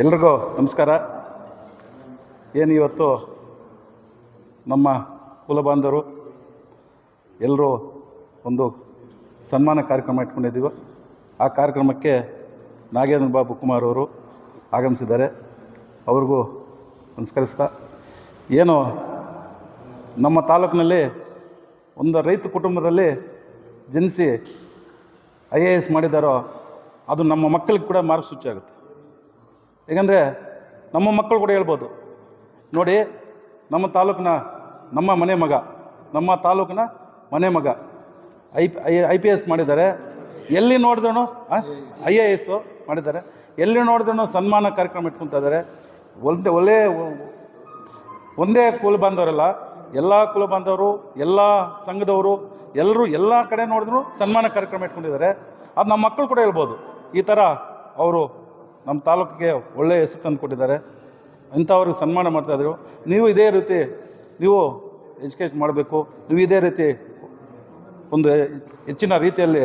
ಎಲ್ರಿಗೂ ನಮಸ್ಕಾರ. ಏನು ಇವತ್ತು ನಮ್ಮ ಕುಲಬಾಂಧವರು ಎಲ್ಲರೂ ಒಂದು ಸನ್ಮಾನ ಕಾರ್ಯಕ್ರಮ ಇಟ್ಕೊಂಡಿದ್ದೀವಿ. ಆ ಕಾರ್ಯಕ್ರಮಕ್ಕೆ ನಾಗೇಂದ್ರ ಬಾಬು ಕುಮಾರ್ ಅವರು ಆಗಮಿಸಿದ್ದಾರೆ. ಅವ್ರಿಗೂ ನಮಸ್ಕರಿಸ್ತಾ. ಏನು, ನಮ್ಮ ತಾಲೂಕಿನಲ್ಲಿ ಒಂದು ರೈತ ಕುಟುಂಬದಲ್ಲಿ ಜನಿಸಿ ಐ ಎ ಎಸ್ ಮಾಡಿದ್ದಾರೋ, ಅದು ನಮ್ಮ ಮಕ್ಕಳಿಗೆ ಕೂಡ ಮಾರ್ಗಸೂಚಿ ಆಗುತ್ತೆ. ಏಕೆಂದರೆ ನಮ್ಮ ಮಕ್ಕಳು ಕೂಡ ಹೇಳ್ಬೋದು. ನೋಡಿ, ನಮ್ಮ ತಾಲೂಕಿನ ನಮ್ಮ ಮನೆ ಮಗ, ನಮ್ಮ ತಾಲೂಕಿನ ಮನೆ ಮಗ, ಐ ಐ ಪಿ ಎಸ್ ಮಾಡಿದ್ದಾರೆ. ಎಲ್ಲಿ ನೋಡಿದ್ರು ಐ ಎ ಎಸ್ಸು ಮಾಡಿದ್ದಾರೆ. ಎಲ್ಲಿ ನೋಡಿದ್ರು ಸನ್ಮಾನ ಕಾರ್ಯಕ್ರಮ ಇಟ್ಕೊತಾ ಇದ್ದಾರೆ. ಒಂದೇ, ಒಳ್ಳೆ, ಒಂದೇ ಕುಲ ಬಾಂಧವರೆಲ್ಲ ಎಲ್ಲ ಕುಲ ಬಾಂಧವರು ಎಲ್ಲ ಸಂಘದವರು ಎಲ್ಲರೂ ಎಲ್ಲ ಕಡೆ ನೋಡಿದ್ರು ಸನ್ಮಾನ ಕಾರ್ಯಕ್ರಮ ಇಟ್ಕೊಂಡಿದ್ದಾರೆ. ಅದು ನಮ್ಮ ಮಕ್ಕಳು ಕೂಡ ಹೇಳ್ಬೋದು. ಈ ಥರ ಅವರು ನಮ್ಮ ತಾಲೂಕಿಗೆ ಒಳ್ಳೆಯ ಹೆಸರು ತಂದು ಕೊಟ್ಟಿದ್ದಾರೆ. ಇಂಥವ್ರಿಗೆ ಸನ್ಮಾನ ಮಾಡ್ತಾಯಿದ್ರು ನೀವು ಇದೇ ರೀತಿ ನೀವು ಎಜುಕೇಷನ್ ಮಾಡಬೇಕು. ನೀವು ಇದೇ ರೀತಿ ಒಂದು ಹೆಚ್ಚಿನ ರೀತಿಯಲ್ಲಿ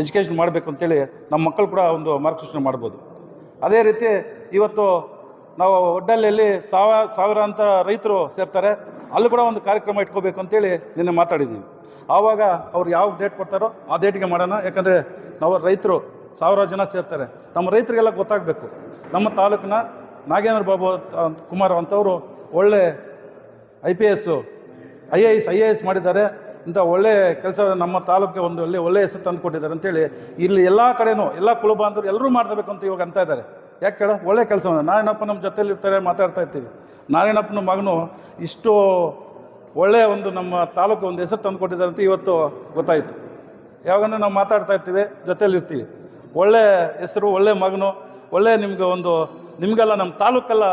ಎಜುಕೇಷನ್ ಮಾಡಬೇಕು ಅಂತೇಳಿ ನಮ್ಮ ಮಕ್ಕಳು ಕೂಡ ಒಂದು ಮಾರ್ಗದರ್ಶನ ಮಾಡ್ಬೋದು. ಅದೇ ರೀತಿ ಇವತ್ತು ನಾವು ಒಡ್ಡಲ್ಲಿ ಸಾವ ಅಂತ ರೈತರು ಸೇರ್ತಾರೆ. ಅಲ್ಲಿ ಕೂಡ ಒಂದು ಕಾರ್ಯಕ್ರಮ ಇಟ್ಕೋಬೇಕು ಅಂತೇಳಿ ನಿನ್ನೆ ಮಾತಾಡಿದ್ದೀವಿ ಆವಾಗ ಅವ್ರು ಯಾವ ಡೇಟ್ ಕೊಡ್ತಾರೋ ಆ ಡೇಟಿಗೆ ಮಾಡೋಣ. ಯಾಕಂದರೆ ನಾವು ರೈತರು ಸಾವಿರಾರು ಜನ ಸೇರ್ತಾರೆ. ನಮ್ಮ ರೈತರಿಗೆಲ್ಲ ಗೊತ್ತಾಗಬೇಕು. ನಮ್ಮ ತಾಲೂಕಿನ ನಾಗೇಂದ್ರ ಬಾಬು ಕುಮಾರ್ ಅಂತವರು ಒಳ್ಳೆ I P S I A S I A S ಮಾಡಿದ್ದಾರೆ. ಇಂಥ ಒಳ್ಳೆ ಕೆಲಸ ನಮ್ಮ ತಾಲೂಕಿಗೆ ಒಂದು ಒಳ್ಳೆ ಒಳ್ಳೆ ಹೆಸರು ತಂದು ಕೊಟ್ಟಿದ್ದಾರೆ ಅಂತೇಳಿ ಇಲ್ಲಿ ಎಲ್ಲ ಕಡೆನೂ, ಎಲ್ಲ ಕುಲಬಾಂಧವರು ಎಲ್ಲರೂ ಮಾಡಬೇಕು ಅಂತ ಇವಾಗ ಅಂತ ಇದ್ದಾರೆ. ಯಾಕೆ ಕೇಳ? ಒಳ್ಳೆ ಕೆಲಸ ನಾರಾಯಣಪ್ಪ ನಮ್ಮ ಜೊತೆಲಿ ಇರ್ತಾರೆ ಮಾತಾಡ್ತಾ ಇರ್ತೀವಿ. ನಾರಾಯಣಪ್ಪನ ಮಗನು ಇಷ್ಟು ಒಳ್ಳೆಯ ಒಂದು ನಮ್ಮ ತಾಲೂಕು ಒಂದು ಹೆಸರು ತಂದು ಕೊಟ್ಟಿದ್ದಾರೆ ಅಂತ ಇವತ್ತು ಗೊತ್ತಾಯಿತು. ಯಾವಾಗಂದ್ರೆ ನಾವು ಮಾತಾಡ್ತಾ ಇರ್ತೀವಿ ಜೊತೆಯಲ್ಲಿ ಇರ್ತೀವಿ ಒಳ್ಳೆ ಹೆಸರು, ಒಳ್ಳೆ ಮಗನು, ಒಳ್ಳೆ ನಿಮ್ಗೆ ಒಂದು, ನಿಮಗೆಲ್ಲ ನಮ್ಮ ತಾಲೂಕೆಲ್ಲ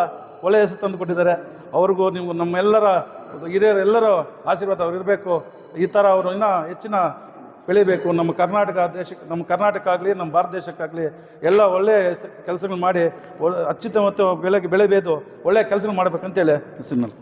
ಒಳ್ಳೆ ಹೆಸರು ತಂದು ಕೊಟ್ಟಿದ್ದಾರೆ. ಅವ್ರಿಗೂ ನೀವು ನಮ್ಮೆಲ್ಲರ ಹಿರಿಯರು ಎಲ್ಲರೂ ಆಶೀರ್ವಾದ ಅವ್ರು ಇರಬೇಕು. ಈ ಥರ ಅವರು ಇನ್ನೂ ಹೆಚ್ಚಿನ ಬೆಳಿಬೇಕು. ನಮ್ಮ ಕರ್ನಾಟಕ ದೇಶಕ್ಕೆ, ನಮ್ಮ ಕರ್ನಾಟಕ ಆಗಲಿ, ನಮ್ಮ ಭಾರತ ದೇಶಕ್ಕಾಗಲಿ ಎಲ್ಲ ಒಳ್ಳೆಯ ಕೆಲಸಗಳು ಮಾಡಿ ಅತ್ಯುತ್ತಮ ಬೆಳೆಗೆ ಬೆಳೆಬೇದು ಒಳ್ಳೆಯ ಕೆಲಸಗಳು ಮಾಡಬೇಕಂತೇಳಿ ಹೆಸರಿನಲ್ಲಿ.